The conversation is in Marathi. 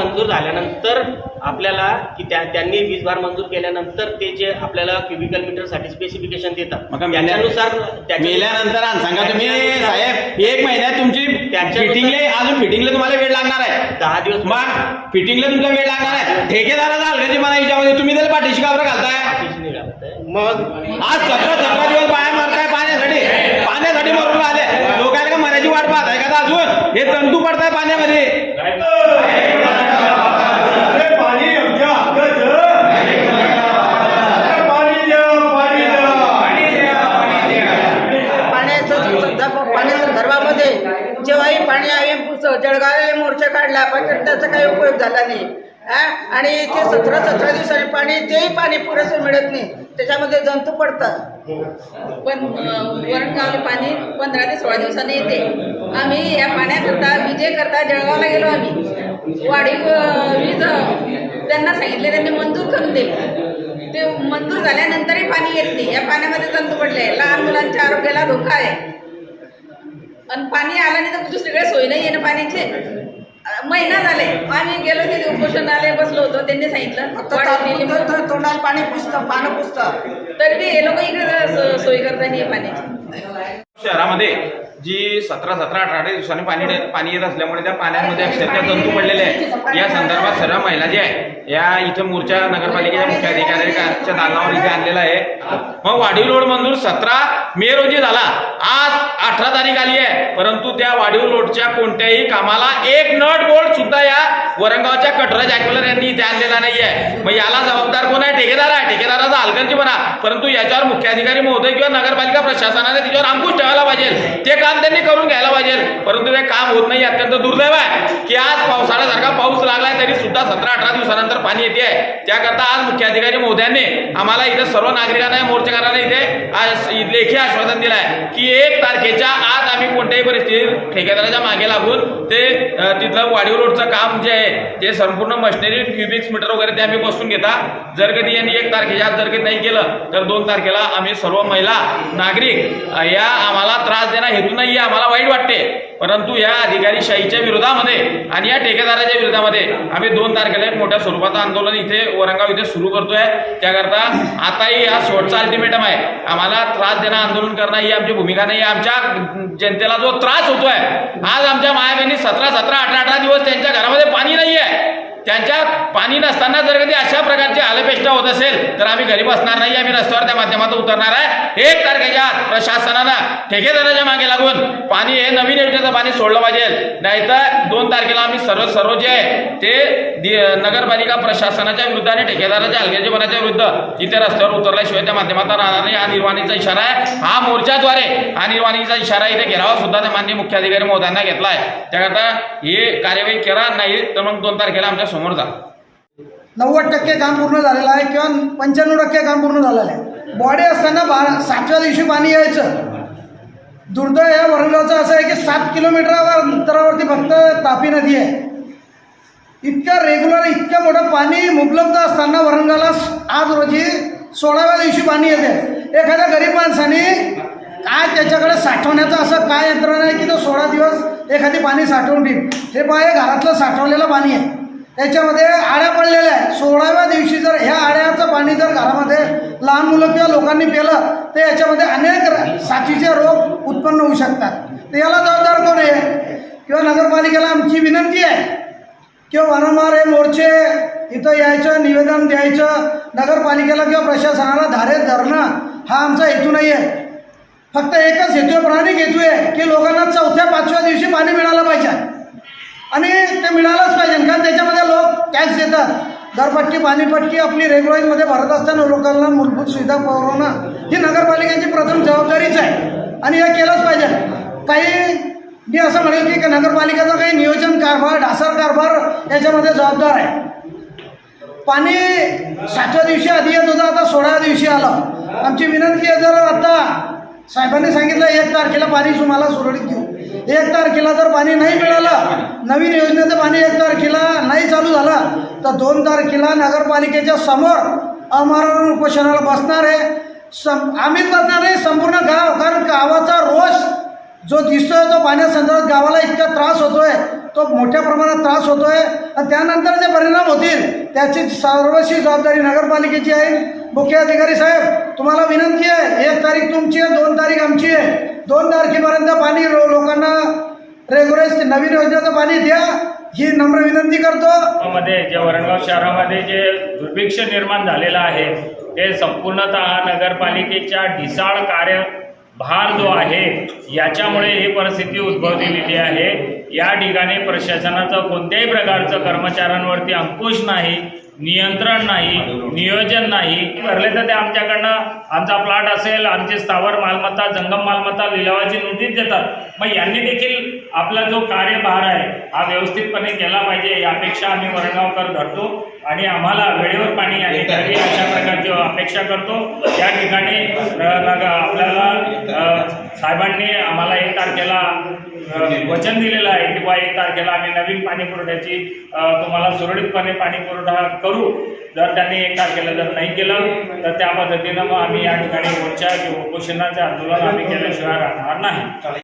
मंजूर झाल्यानंतर आपल्याला की त्या त्यांनी वीज भार मंजूर केल्यानंतर ते जे आपल्याला क्युबिकल मीटरसाठी स्पेसिफिकेशन देतात. मग मेल्या- त्याच्यानुसार त्याच्या- मेल्यानंतर आणि सांगा तुम्ही साहेब एक महिन्यात तुमची त्याच्यानुसार- फिटिंगले अजून फिटिंगला तुम्हाला वेळ लागणार आहे. दहा दिवस मग फिटिंगला तुमचा वेळ लागणार आहे. ठेकेदाराचा हलगर्जीपणा याच्यामध्ये तुम्ही त्याला पाठीशी काबर घालताय? पाठीशी. मग आज सतरा सतरा दिवस बाहेर मारताय पाण्यासाठी पाण्यासाठी मरून आले लोकांना का मराठी वाट पाहताय का आता अजून हे जंतू पडताय पाण्यामध्ये अरे पाणी आमच्या हक्काचं अरे पाणी द्या पाणी द्या पाण्याचं संदर्भ पाण्या संदर्भामध्ये जेव्हाही पाणी आहे जळगाव मोर्चा काढला पण त्याचा काही उपयोग झाला नाही. आणि ते सतरा सतरा दिवसांनी पाणी तेही पाणी पुरेसं मिळत नाही. त्याच्यामध्ये जंतू पडतात. पण वरणगावले पाणी पंधरा ते सोळा दिवसांनी येते. आम्ही या पाण्याकरता विजेकरता जळगावला गेलो आम्ही. वाढीव वीज त्यांना सांगितले त्यांनी मंजूर करून दिले. ते मंजूर झाल्यानंतरही पाणी येत नाही. या पाण्यामध्ये जंतू पडले. लहान मुलांच्या आरोग्याला धोका आहे. आणि पाणी आलं नाही तर दुसरीकडे सोय नाही आहे ना पाण्याची. महिना झाले. आम्ही गेलो तिथे उपोषणाला बसलो होतो. त्यांनी सांगितलं तोंडाला पाणी पुसतं पानं पुसतं. तरी बी हे लोक इकडे सोय करता नाही पाण्याची शहरामध्ये जी सतरा सतरा अठरा अठरा दिवसांनी पाणी पाणी येत असल्यामुळे त्या पाण्यामध्ये अक्षरशः जंतू पडलेले आहे या संदर्भात सर्व महिला जे आहे या इथं मोर्चा नगरपालिकेच्या मुख्याधिकाऱ्यांच्या दालनावर इथे आणलेला आहे. मग वाढीव लोड मंजूर सतरा मे रोजी झाला. आज अठरा तारीख आली आहे. परंतु त्या वाढीव लोडच्या कोणत्याही कामाला एक नट बोल्ट सुद्धा या वरंगावच्या कटरा जॅक्युलर यांनी इथे आणलेला नाही आहे मग याला जबाबदार कोण आहे? ठेकेदार आहे. ठेकेदाराचा हलगर्जीपणा परंतु याच्यावर मुख्याधिकारी महोदय किंवा नगरपालिका प्रशासनाने तिच्यावर अंकुश ठेवायला पाहिजे. ते काम त्यांनी करून घ्यायला पाहिजे. परंतु ते काम होत नाही अत्यंत दुर्दैव आहे. की आज पावसाळ्यासारखा पाऊस लागलाय तरी सुद्धा सतरा अठरा दिवसानंतर पाणी येते आहे. त्याकरता आज मुख्याधिकारी महोदयांनी आम्हाला इथे सर्व नागरिकांना मोर्चेकरांना इथे आज लेखी आश्वासन दिलं आहे की एक तारखेच्या आत आम्ही कोणत्याही परिस्थितीत ठेकेदाराच्या मागे लागून ते तिथलं वाडीव रोडचं काम जे आहे ते संपूर्ण मशिनरी क्युबिक्स मीटर वगैरे ते आम्ही बसून घेता. जर कधी यांनी एक तारखेच्या आत जर कधी नाही केलं तर दोन तारखेला आम्ही सर्व महिला नागरिक या आम्हाला त्रास देणं हेतू नाही आम्हाला वाईट वाटते. परंतु या अधिकारीशाहीच्या विरोधामध्ये आणि या ठेकेदाराच्या विरोधामध्ये आम्ही दोन तारखेला एक मोठ्या स्वरूपाचं आंदोलन इथे औरंगाबाद इथे सुरू करतोय. त्याकरता आताही हा शेवटचा अल्टिमेटम आहे. आम्हाला त्रास देणं आंदोलन करणं ही आमची भूमिका नाही आमच्या जनतेला जो त्रास होतोय आज आम त्यांनी सतरा सतरा अठरा अठरा दिवस त्यांच्या घरामध्ये पाणी नाही आहे त्यांच्या पाणी नसताना जर कधी अशा प्रकारची आलपेष्टा होत असेल तर आम्ही घरी बसणार नाही आम्ही रस्त्यावर त्या माध्यमातून उतरणार आहे. एक तारखेच्या आत प्रशासनानं ठेकेदाराच्या मागे लागून पाणी हे नवीन योजनेचं पाणी सोडलं पाहिजे. नाहीतर दोन तारखेला आम्ही सर्व सर्व जे आहे ते नगरपालिका प्रशासनाच्या विरुद्ध आणि ठेकेदाराच्या हलगर्जीपणाच्या विरुद्ध इथे रस्त्यावर उतरल्याशिवाय त्या माध्यमातून राहणार नाही. हा निर्वाणीचा इशारा आहे. हा मोर्चाद्वारे हा निर्वाणीचा इशारा इथे घेरावा सुद्धा त्या मान्य मुख्य अधिकारी महोदयांना घेतला आहे. त्याकरता हे कार्यवाही करा नाही तर मग दोन तारखेला आमच्या समोर जा. नव्वद टक्के काम पूर्ण झालेलं आहे किंवा पंच्याण्णव टक्के काम पूर्ण झालेलं आहे. बॉडी असताना बा सातव्या दिवशी पाणी यायचं. दुर्दैव या वरंगावचं असं आहे की सात किलोमीटरवर अंतरावरती फक्त तापी नदी आहे. इतक्या रेग्युलर इतकं मोठं पाणी उपलब्ध असताना वरंगाला आज रोजी सोळाव्या दिवशी पाणी येते. एखाद्या गरीब माणसाने काय त्याच्याकडे साठवण्याचं असं काय यंत्रणा आहे की तो सोळा दिवस एखादी पाणी साठवून ठेईल हे पहा हे घरातलं साठवलेलं पाणी आहे. त्याच्यामध्ये आळ्या पडलेल्या आहे सोळाव्या दिवशी जर ह्या आड्याचं पाणी जर घरामध्ये लहान मुलं किंवा लोकांनी पेलं तर याच्यामध्ये अनेक साथीचे रोग उत्पन्न होऊ शकतात. तर याला जबाबदार कोण आहे? किंवा नगरपालिकेला आमची विनंती आहे. किंवा वारंवार हे मोर्चे इथं यायचं निवेदन द्यायचं नगरपालिकेला किंवा प्रशासनाला धारे धरणं हा आमचा हेतू नाही आहे फक्त एकच हेतू आहे प्राणिक हेतू आहे की लोकांना चौथ्या पाचव्या दिवशी पाणी मिळालं पाहिजे. आणि ते मिळालंच टॅक्स देतात. दरपट्टी पाणीपट्टी आपली रेग्युलाईजमध्ये भरत असताना लोकांना मूलभूत सुविधा पुरवणं ही नगरपालिकेची प्रथम जबाबदारीच आहे. आणि हे केलंच पाहिजे. काही मी असं म्हणेल की नगरपालिकेचा काही नियोजन कारभार ढासर कारभार याच्यामध्ये जबाबदार आहे. पाणी सातव्या दिवशी आधी येत होतं आता सोळाव्या दिवशी आलं. आमची विनंती आहे जर आता साहेबांनी सांगितलं एक तारखेला पाणी तुम्हाला सुरळीत घेऊ एक तारखेला जर पाणी नाही मिळालं नवीन योजनेचं पाणी एक तारखेला नाही चालू झालं तर दोन तारखेला नगरपालिकेच्या समोर अमरण उपोषणाला बसणार आहे. सं आम्हीच बसणार नाही संपूर्ण गाव कारण गावाचा रोष जो दिसतोय तो पाण्यासंदर्भात गावाला इतका त्रास होतोय तो मोठ्या प्रमाणात त्रास होतोय. आणि त्यानंतर जे परिणाम होतील त्याची सर्वशी जबाबदारी नगरपालिकेची आहे. मुख्य अधिकारी साहेब तुम्हाला विनंती आहे एक तारीख तुमची आहे दोन तारीख आमची आहे. दोन तारखेपर्यंत पाणी लो- लोकांना रेग्युलर नवीन योजनेचं पाणी द्या. ही नम्र विनंती करतो. मध्ये जे वरणगाव शहरामध्ये जे दुर्भिक्ष निर्माण झालेलं आहे ते संपूर्णतः नगरपालिकेच्या ढिसाळ कार्य भार जो आहे याच्यामुळे ही परिस्थिती उद्भवलेली आहे. या ठिकाणी प्रशासनाचं कोणत्याही प्रकारचं कर्मचाऱ्यांवरती अंकुश नाही नियंत्रण नाही नियोजन नाही. भरले तर ते आमच्याकडनं आमचा प्लॉट असेल आमचे स्थावर मालमत्ता जंगम मालमत्ता लिलावाची नोटीस देतात. मग यांनी देखील आपला जो कार्यभार आहे हा व्यवस्थितपणे केला पाहिजे यापेक्षा अपेक्षा आम्ही वरणगावकर धरतो आणि आम्हाला वेळेवर पाणी आणि तरी अशा प्रकारची अपेक्षा करतो. या ठिकाणी आपल्याला साहेबांनी आम्हाला एक तारखेला वचन दिलेलं आहे की बा एक तारखेला आम्ही नवीन पाणी पुरवठ्याची तुम्हाला सुरळीतपणे पाणी पुरवठा करू. जर त्यांनी एक तारखेला जर नाही केलं तर त्या पद्धतीनं मग आम्ही या ठिकाणी मोर्चा किंवा उपोषणाचे आंदोलन आम्ही केल्याशिवाय राहणार नाही.